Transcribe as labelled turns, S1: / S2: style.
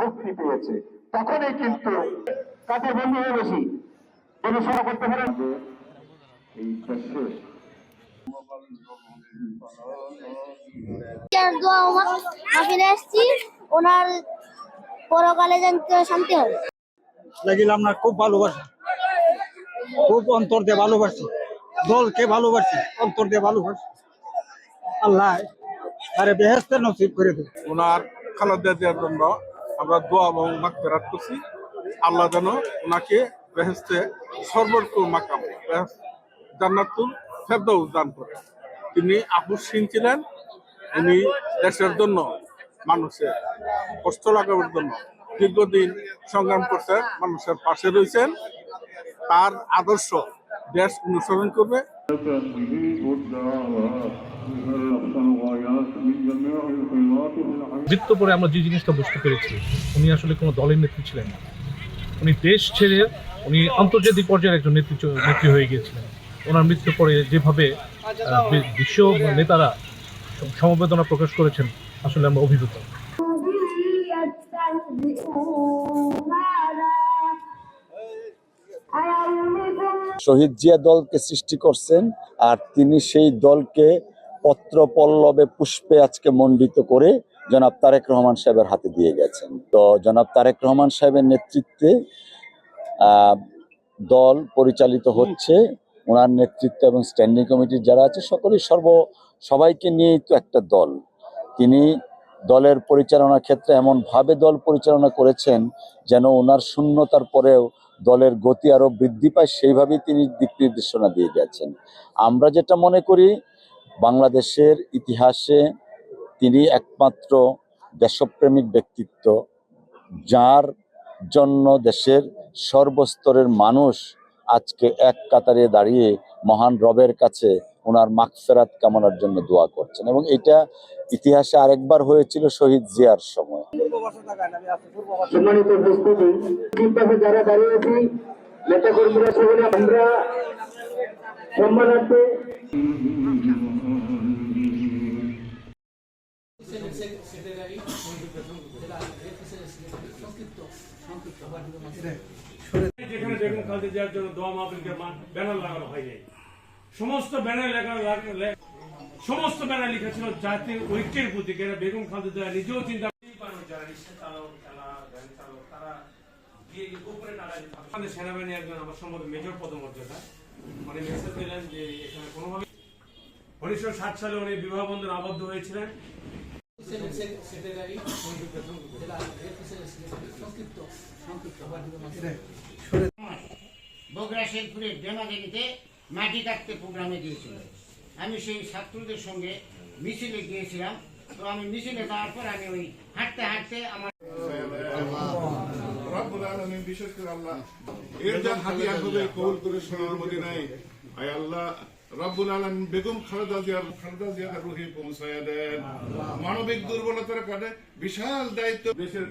S1: মুক্তি পেয়েছে। তখনই কিন্তু কাজে বন্ধু হয়ে বসি। অনুসরণ করতে পারেন। এই দেশে
S2: এসেছি ওনার পরকালে যেন শান্তি হয়
S3: লাগিলে আমরা খুব ভালোবাসি। খুব অন্তর দিয়ে ভালোবাসি। দলকে ভালোবাসি অন্তর দিয়ে ভালোবাসি। আল্লাহ আরে বেহেস্তে নসিব করে দেবে
S4: ওনার খালেদা দেওয়ার জন্য আমরা দোয়া এবং মাকফেরাত করছি। আল্লাহ যেন ওনাকে বেহেস্তে সর্বোচ্চ মাকাম জান্নাতুল ফেরদৌস দান করে। তিনি আপুসীন ছিলেন উনি দেশের জন্য মানুষের কষ্ট লাগাবার জন্য দীর্ঘদিন সংগ্রাম করছেন, মানুষের পাশে রয়েছেন। তার আদর্শ দেশ অনুসরণ করবে।
S5: মৃত্যু পরে আমরা যে জিনিসটা বুঝতে পেরেছি, উনি আসলে কোনো দলের নেত্রী ছিলেন না। উনি দেশ ছেড়ে, উনি আন্তর্জাতিক পর্যায়ের একজন নেত্রী চ- নেত্রী হয়ে গিয়েছিলেন। ওনার মৃত্যুর পরে যেভাবে বিশ্ব নেতারা সম- সমবেদনা প্রকাশ করেছেন, আসলে আমরা অভিভূত।
S6: শহীদ জিয়া দলকে সৃষ্টি করছেন, আর তিনি সেই দলকে পত্র পল্লবে পুষ্পে আজকে মণ্ডিত করে জনাব তারেক রহমান সাহেবের হাতে দিয়ে গেছেন। তো জনাব তারেক রহমান সাহেবের নেতৃত্বে দল পরিচালিত হচ্ছে। ওনার নেতৃত্ব এবং স্ট্যান্ডিং কমিটির যারা আছে, সকলেই সর্ব, সবাইকে নিয়েই তো একটা দল। তিনি দলের পরিচালনার ক্ষেত্রে এমনভাবে দল পরিচালনা করেছেন যেন ওনার শূন্যতার পরেও দলের গতি আরও বৃদ্ধি পায়, সেইভাবেই তিনি দিক নির্দেশনা দিয়ে গেছেন। আমরা যেটা মনে করি বাংলাদেশের ইতিহাসে তিনি একমাত্র দেশপ্রেমিক ব্যক্তিত্ব, যার জন্য দেশের সর্বস্তরের মানুষ আজকে এক কাতারে দাঁড়িয়ে মহান রবের কাছে ওনার মাগফেরাত কামনার জন্য দোয়া করছেন এবং এটা ইতিহাসে আরেকবার হয়েছিল শহীদ জিয়ার সময়।
S1: সম্মানিত আমরা সম্মানার্থে
S7: সমস্ত ব্যানার লেখা ছিল জাতির ঐক্যের প্রতি। এরা বেগম খালেদা নিজেও চিন্তা যারা রিক্সা চালক চালা ভ্যান চালক তারা গিয়ে সেনাবাহিনী একজন আমার সম্ভবত মেজর পদমর্যাদা। মানে মেসেজ দিলেন যে এখানে কোনোভাবে উনিশশো ষাট সালে উনি বিবাহ বন্ধন আবদ্ধ হয়েছিলেন।
S8: বগুড়া শেরপুরের মাটি কাটতে প্রোগ্রামে গিয়েছিল। আমি সেই ছাত্রদের সঙ্গে মিছিলে গিয়েছিলাম। তো আমি মিছিলে যাওয়ার পর আমি ওই হাঁটতে হাঁটতে আমার
S4: বিশেষ করে আল্লাহ। এর যা হবে কবুল করে সোনার মদিনায় আয় আল্লাহ রব্বুল আলম বেগম খালেদা জিয়ার খালেদা জিয়ার রুহে পৌঁছায় দেন। মানবিক দুর্বলতার কারণে বিশাল দায়িত্ব দেশের